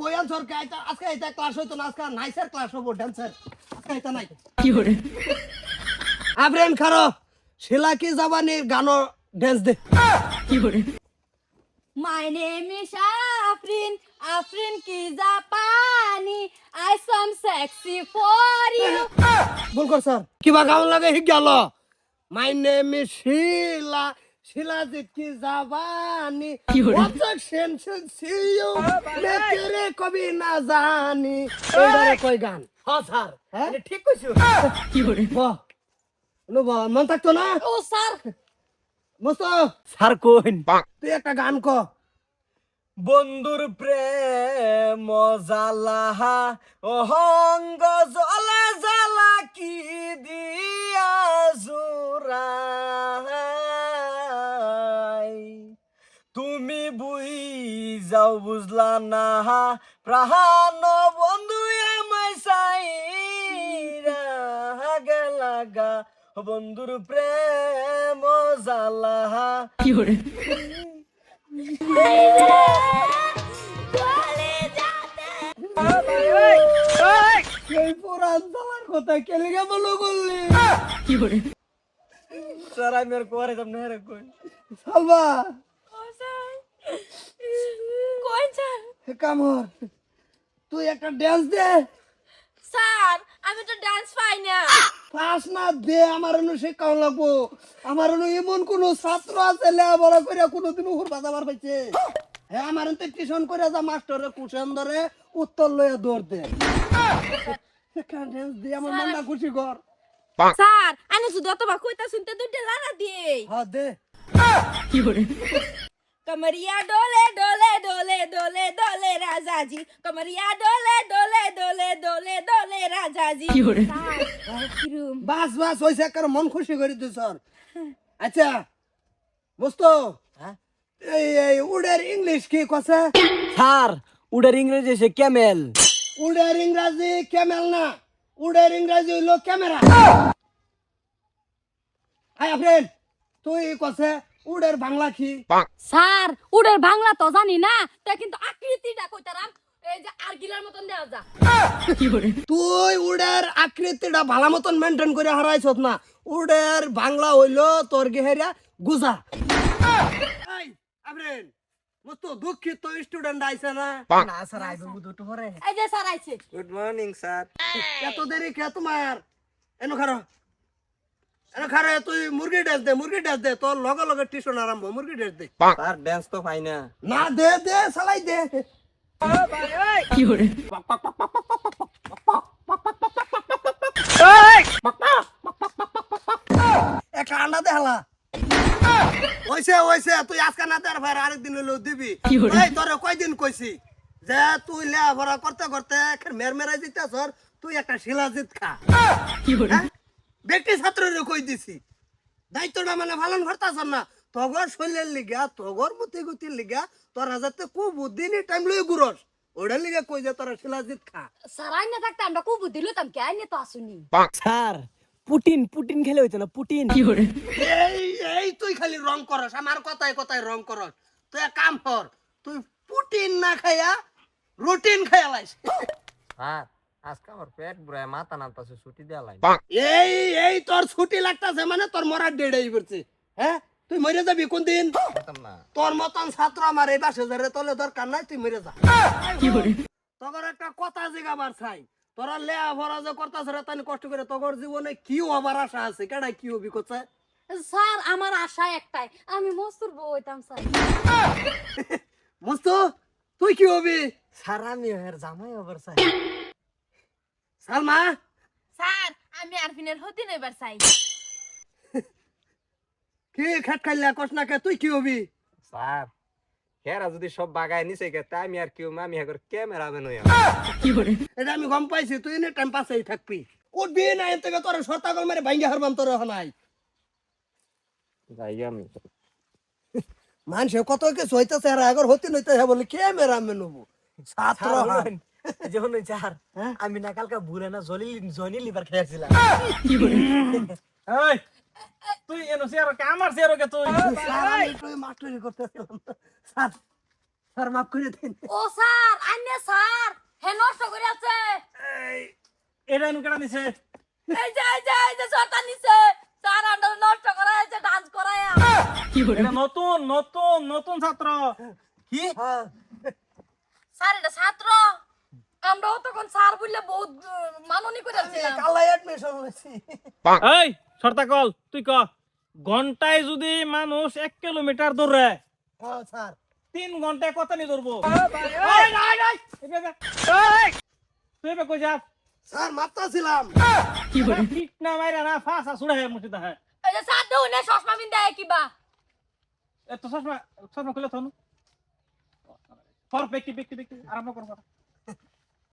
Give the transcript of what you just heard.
বই আনছর কে? আইতা আজকে এটা ক্লাস হইতো না আজকে নাইসের ক্লাস হব ড্যান্সার আজকে এটা নাই। আবরেন খারো শিলা কি জাবানির গানো ড্যান্স দে। My name is Afrin, Afrin ki Japani. I some sexy for you. ভুল কর স্যার কিবা গাউন লাগে হি গেল মাই নেম ইজ শিলা শিলা জিত কি জাবানি অবজেকশন শুড সি ইউ মে তেরে কবি না জানি এবারে কই গান? হ্যাঁ? স্যার হ্যাঁ ঠিক কইছো? বাহ নো বাহ মন থাকতো না? Oh, sir. মস্ত! স্যার কোন? তুই একটা গান ক। বন্ধুর প্রেম জালা অহঙ্গ জলে জালা কি দিয়া জোরাই বুই যাও বুঝলা না প্রাণ বন্ধু আমায় চাই গেলাগা বন্ধুর প্রেম জালা সেই পুরান তোমার কথা কেলে গে বলো বললি স্যার আমি আর কোয়ারে না রে কই সালবা Oh, sir. কোন স্যার হে কামর তুই একটা ড্যান্স দে। স্যার আমি তো ডান্স পাই না। পাস না দে আমার অনু শেখাও লাগবো। আমার অনু এমন কোন ছাত্র আছে লেখাপড়া করে কোনোদিন উপর বাজাবার পাইছে। হ্যাঁ আমার তো টিউশন করে যা মাস্টারে কুশন ধরে উত্তর লয়ে দৌড় দে। একটা ড্যান্স দে আমার মন না খুশি কর। স্যার আমি শুধু অতবা কইতা শুনতে দুইটা লালা দিই হ্যাঁ দে। কি করে? કમરિયા ડોલે ડોલે ડોલે ડોલે ડોલે રાજાજી કમરિયા ડોલે ડોલે ડોલે ডোলে ডোলে রাজাজি বাস বাস ওই সেকার মন খুশি করে দিস আচ্ছা বুঝতো হ্যাঁ? এই এই উডের ইংলিশ কি কসে স্যার উডের ইংরেজি সে ক্যামেল। উডের ইংরেজি ক্যামেল না উডের ইংরেজি হইল ক্যামেরা। আয় ফ্রেন্ড তুই কসে উডের বাংলা কি? স্যার উড়ের বাংলা তো জানি না। তা কিন্তু আকৃতিটা কইতারাম এই যে আরগিলার মতন দেওয়া যা। তুই উডের আকৃতিটা ভালো মতন মেনটেন করে হারাইছত না। উডের বাংলা হইল তোর গেহেরিয়া গুজা। এই আফরেন মস্ত দুঃখিত স্টুডেন্ট আইছে না? না স্যার আইবে দুটো পরে। এই যে স্যার আইছে। গুড মর্নিং স্যার এত দেরি কে তোমার? এনো খারো। এনো খারে তুই মুরগি দে মুরগি দে তোর লগে লগে টিউশন আরম্ভ মুরগি ড্রেস দে ড্যান্স তো পাই না না দে দে সালাই দে একটা আন্ডা দে হালা ওইসে ওইসে তুই আজকে না দেয়ার ভাই আরেকদিন হইল দিবি এই তোরে কয়দিন কইছি যে তুই লেখাপড়া করতে করতে মের মেরাই দিতে সর তুই একটা শিলাজিত খা হ্যাঁ? ব্যক্তি ছাত্রের কই দিছি? দায়িত্বটা মানে পালন করতেছ না। তগর শৈলের লিগা তগর মতি গতির লিগা তোরা যাতে কু বুদ্ধি নি টাইম লই গুরস ওটার লিগা কই যে তোরা শিলাজিত খা। স্যার আইনে থাকতে আমরা খুব বুদ্ধি লইতাম কে? আইনে তো আসুনি। স্যার পুটিন পুটিন খেলে হইতো না পুটিন এই এই তুই খালি রং করস আমার কথায় কথায় রং করস। তুই এক কাম কর তুই পুটিন না খাইয়া রুটিন খাইয়া লাইস। স্যার আজকে আমার পেট বুড়ায় মাথা নামতাছে ছুটি দেয়া লাই এই এই তোর ছুটি লাগতাছে মানে তোর মরার ডেড়াই করছে। হ্যাঁ? তুই মরে যাবি কোন দিন তোর মতন ছাত্র আমার এই বাসে ধরে তোলে দরকার নাই তুই মরে যা। তখন একটা কথা জিগাবার চাই তোরা লেয়া ভরা যে করতাছ রে তাই কষ্ট করে তোর জীবনে কি হবার আশা আছে? কেডা কি হবি কোথায় স্যার আমার আশা একটাই আমি মস্তুর বউ হইতাম স্যার। মস্ত তুই কি হবি? স্যার আমি এর জামাই আবার চাই সালমা? স্যার আমি আরফিনের হতি নেবার চাই। কি খেট খাইলা কস না কে তুই কি হবি? স্যার হেরা যদি সব বাগায় নিছে গে তা আমি আর কেউ আমি হেগর ক্যামেরাম্যান হইয়া এটা আমি গম পাইছি তুই নে টাইম পাসেই থাকবি। উঠবি না থেকে তোর সরতাগল মারে ভাঙ্গি হারবাম তোর নাই যাই আমি। মানুষে কত কিছু হইতেছে আর আগর হতে নইতে বলে ক্যামেরা মেনবো ছাত্র হয়। যখন চার হ্যাঁ? আমি না ভুলে না জলি জনি লিভার খেয়েছিলাম। তুই এনো সেরো কে? আমার কে তুই? তুই করতে স্যার স্যার মাফ করে দিন। ও স্যার স্যার হে নষ্ট করে আছে। এটা এনু কেডা নিছে? এই যে এই যে এই যে সরটা নিছে। স্যার আন্ডার নষ্ট করা হয়েছে ডান্স করায়া। এটা নতুন নতুন নতুন ছাত্র। কি? হ্যাঁ। স্যার এটা ছাত্র। আমরাও তখন স্যার বললে বহুত মাননি করেছিলাম কালাই অ্যাডমিশন হয়েছি এই সর্তাকল তুই ক? ঘন্টায় যদি মানুষ এক কিলোমিটার দৌড়ে হ্যাঁ স্যার। তিন ঘন্টায় কত নি দৌড়বো? তুই এবে কই যাস? স্যার মাত্রা ছিলাম ঠিক না মাইরা না ফাঁসা ছুড়ে হে মুছিদা হে এই যে স্যার দেউ না চশমা বিন দেয় কিবা এত চশমা চশমা খুলে থনু। কর ব্যক্তি ব্যক্তি ব্যক্তি আরম্ভ কর